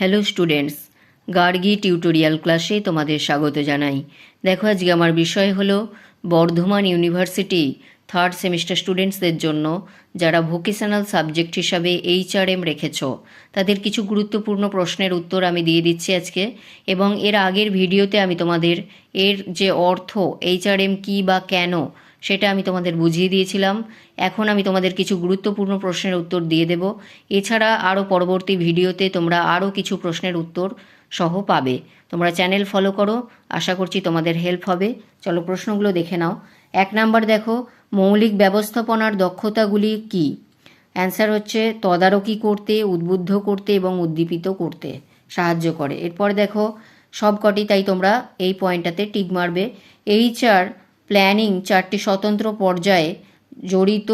Hello students Gargi tutorial ক্লাসে তোমাদের স্বাগত জানাই। দেখো, আজকে আমার বিষয় হলো বর্ধমান ইউনিভার্সিটি থার্ড সেমিস্টার স্টুডেন্টসদের জন্য যারা ভোকেশনাল সাবজেক্ট হিসাবে এইচআরএম রেখেছ। তাদের কিছু গুরুত্বপূর্ণ প্রশ্নের উত্তর আমি দিয়ে দিচ্ছি আজকে এবং এর আগের ভিডিওতে আমি তোমাদের এর যে অর্থ এইচআরএম কী বা কেন সেটা আমি তোমাদের বুঝিয়ে দিয়েছিলাম। এখন আমি তোমাদের কিছু গুরুত্বপূর্ণ প্রশ্নের উত্তর দিয়ে দেব। এছাড়া আরও পরবর্তী ভিডিওতে তোমরা আরও কিছু প্রশ্নের উত্তর সহ পাবে। তোমরা চ্যানেল ফলো করো। আশা করছি তোমাদের হেল্প হবে। চলো প্রশ্নগুলো দেখে নাও। এক নাম্বার দেখো, মৌলিক ব্যবস্থাপনার দক্ষতাগুলি কি? অ্যান্সার হচ্ছে তদারকি করতে, উদ্বুদ্ধ করতে এবং উদ্দীপিত করতে সাহায্য করে। এরপর দেখো, সবকটি তাই তোমরা এই পয়েন্টটাতে টিক মারবে। এইচআর প্ল্যানিং চারটি স্বতন্ত্র পর্যায়ে জড়িত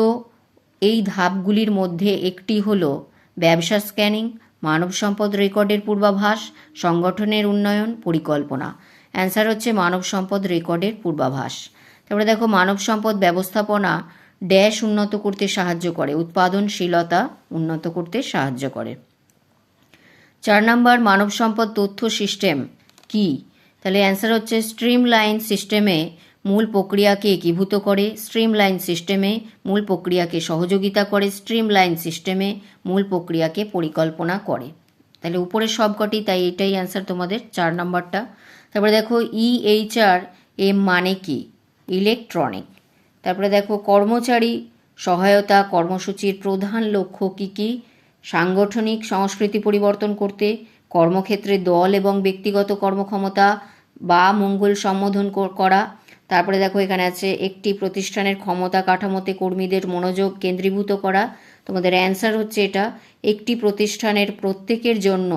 এই ধাপগুলির মধ্যে একটি হল ব্যবসা স্ক্যানিং, মানব সম্পদ রেকর্ডের পূর্বাভাস, সংগঠনের উন্নয়ন পরিকল্পনা। অ্যান্সার হচ্ছে মানব সম্পদ রেকর্ডের পূর্বাভাস। তারপরে দেখো, মানব সম্পদ ব্যবস্থাপনা ড্যাশ উন্নত করতে সাহায্য করে, উৎপাদনশীলতা উন্নত করতে সাহায্য করে। চার নাম্বার, মানব সম্পদ তথ্য সিস্টেম কি? তাহলে অ্যান্সার হচ্ছে স্ট্রিম লাইন সিস্টেমে মূল প্রক্রিয়াকে একীভূত করে স্ট্রিম লাইন সিস্টেমে মূল প্রক্রিয়াকে সহযোগিতা করে স্ট্রিম লাইন সিস্টেমে মূল প্রক্রিয়াকে পরিকল্পনা করে। তাহলে উপরের সবকটি, তাই এটাই অ্যান্সার তোমাদের চার নম্বরটা। তারপরে দেখো E ইএইচআর এম মানে কি? ইলেকট্রনিক তারপরে দেখো কর্মচারী, সহায়তা, কর্মসূচির প্রধান লক্ষ্য কী কী? সাংগঠনিক সংস্কৃতি পরিবর্তন করতে, কর্মক্ষেত্রে দল এবং ব্যক্তিগত কর্মক্ষমতা বা মঙ্গল সম্বোধন করা। তারপরে দেখো এখানে আছে একটি প্রতিষ্ঠানের ক্ষমতা কাঠামোতে কর্মীদের মনোযোগ কেন্দ্রীভূত করা। তোমাদের অ্যান্সার হচ্ছে এটা, একটি প্রতিষ্ঠানের প্রত্যেকের জন্য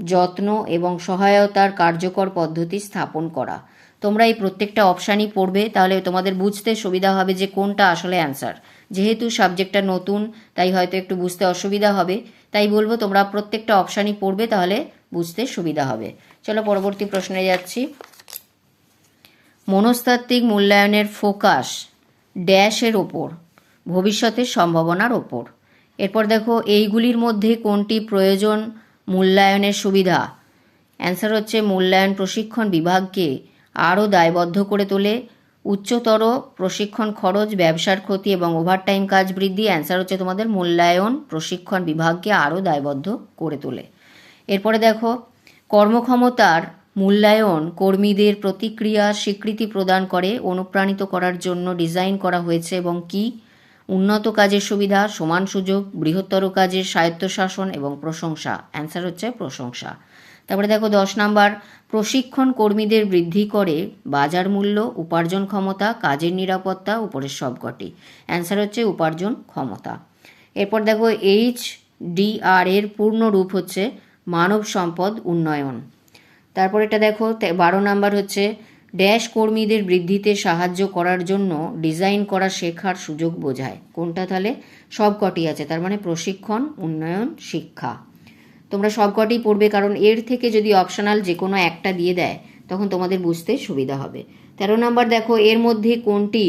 যত্ন এবং সহায়তার কার্যকর পদ্ধতি স্থাপন করা। তোমরা এই প্রত্যেকটা অপশানই পড়বে, তাহলে তোমাদের বুঝতে সুবিধা হবে যে কোনটা আসলে অ্যান্সার যেহেতু সাবজেক্টটা নতুন, তাই হয়তো একটু বুঝতে অসুবিধা হবে। তাই বলব তোমরা প্রত্যেকটা অপশানই পড়বে, তাহলে বুঝতে সুবিধা হবে। চলো পরবর্তী প্রশ্নে যাচ্ছি। মনস্তাত্ত্বিক মূল্যায়নের ফোকাস ড্যাশের ওপর, ভবিষ্যতের সম্ভাবনার ওপর। এরপর দেখো, এইগুলির মধ্যে কোনটি প্রয়োজন মূল্যায়নের সুবিধা? অ্যান্সার হচ্ছে, মূল্যায়ন প্রশিক্ষণ বিভাগকে আরও দায়বদ্ধ করে তোলে। উচ্চতর প্রশিক্ষণ খরচ, ব্যবসার ক্ষতি এবং ওভারটাইম কাজ বৃদ্ধি। অ্যান্সার হচ্ছে, তোমাদের মূল্যায়ন প্রশিক্ষণ বিভাগকে আরও দায়বদ্ধ করে তোলে। এরপরে দেখো, কর্মক্ষমতার মূল্যায়ন কর্মীদের প্রতিক্রিয়া স্বীকৃতি প্রদান করে, অনুপ্রাণিত করার জন্য ডিজাইন করা হয়েছে এবং কি? উন্নত কাজের সুবিধা, সমান সুযোগ, বৃহত্তর কাজের স্বায়ত্তশাসন এবং প্রশংসা। অ্যান্সার হচ্ছে প্রশংসা। তারপরে দেখো দশ নাম্বার, প্রশিক্ষণ কর্মীদের বৃদ্ধি করে বাজার মূল্য, উপার্জন ক্ষমতা, কাজের নিরাপত্তা, উপরের সবকটি। অ্যান্সার হচ্ছে উপার্জন ক্ষমতা। এরপর দেখো এইচ ডিআর এর পূর্ণ রূপ হচ্ছে মানব সম্পদ উন্নয়ন। তারপর এটা দেখো বারো নাম্বার হচ্ছে, ড্যাশ কর্মীদের বৃদ্ধিতে সাহায্য করার জন্য ডিজাইন করা শেখার সুযোগ বোঝায়। কোনটা তাহলে? সব কটি আছে, তার মানে প্রশিক্ষণ, উন্নয়ন, শিক্ষা। তোমরা সব কটি পড়বে, কারণ এর থেকে যদি অপশনাল যে কোনো একটা দিয়ে দেয়, তখন তোমাদের বুঝতে সুবিধা হবে। তেরো নাম্বার দেখো, এর মধ্যে কোনটি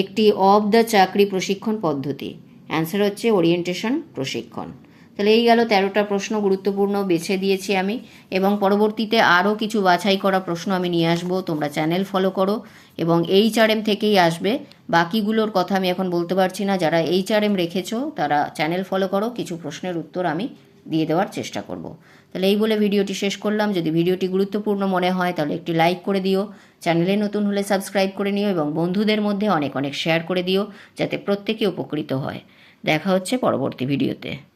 একটি অফ দ্য চাকরি প্রশিক্ষণ পদ্ধতি? অ্যান্সার হচ্ছে ওরিয়েন্টেশন প্রশিক্ষণ। তাহলে এই গেল তেরোটা প্রশ্ন, গুরুত্বপূর্ণ, বেছে দিয়েছি আমি। এবং পরবর্তীতে আরও কিছু বাছাই করা প্রশ্ন আমি নিয়ে আসব, তোমরা চ্যানেল ফলো করো। এবং এইচআরএম থেকেই আসবে। বাকিগুলোর কথা আমি এখন বলতে পারছি না। যারা এইচআরএম রেখেছো, তারা চ্যানেল ফলো করো। কিছু প্রশ্নের উত্তর আমি দিয়ে দেওয়ার চেষ্টা করব। তাহলে এই বলে ভিডিওটি শেষ করলাম। যদি ভিডিওটি গুরুত্বপূর্ণ মনে হয়, তাহলে একটি লাইক করে দিও। চ্যানেলে নতুন হলে সাবস্ক্রাইব করে নিও এবং বন্ধুদের মধ্যে অনেক অনেক শেয়ার করে দিও, যাতে প্রত্যেকে উপকৃত হয়। দেখা হচ্ছে পরবর্তী ভিডিওতে।